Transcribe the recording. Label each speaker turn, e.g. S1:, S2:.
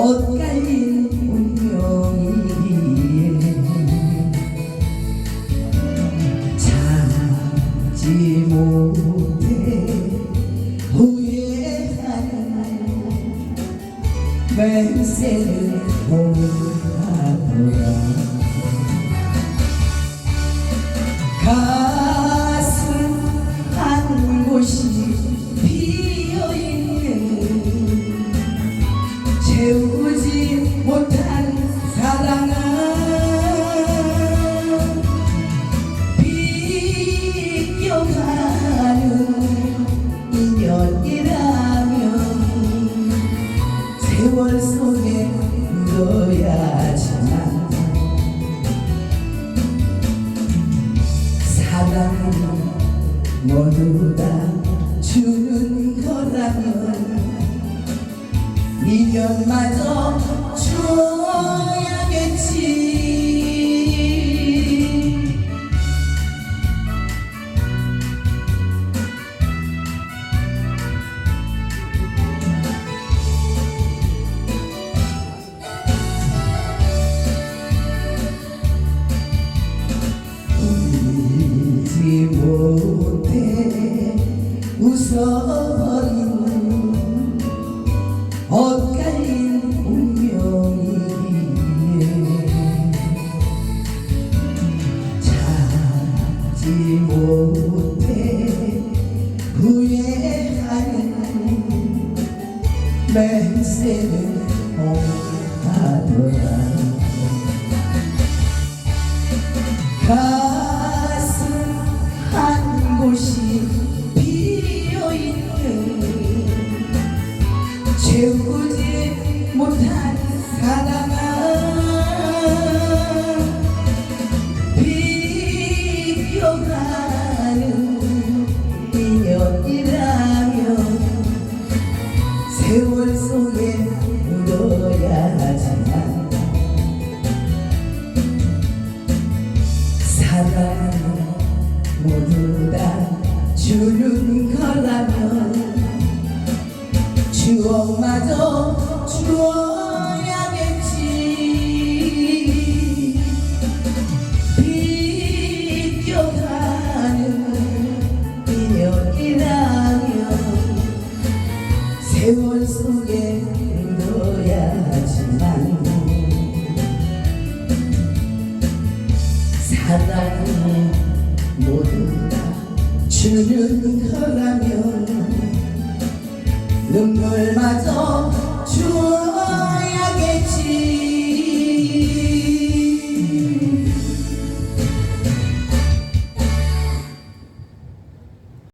S1: 엇갈린 운명이기에 세를 보라 보라. 가지만 그 사랑은 모두 다 주는 거라면 인연마저 잊혀버린 엇갈린 운명이기에 찾지 못해 후회하는 맹세는 못하더라. 모두가 주는 거라면 추억마저 주어야겠지. 비껴가는 인연이라면 세월 속에 묻어야지만 사랑은 모두 주는 거라면 눈물마저 주어야겠지.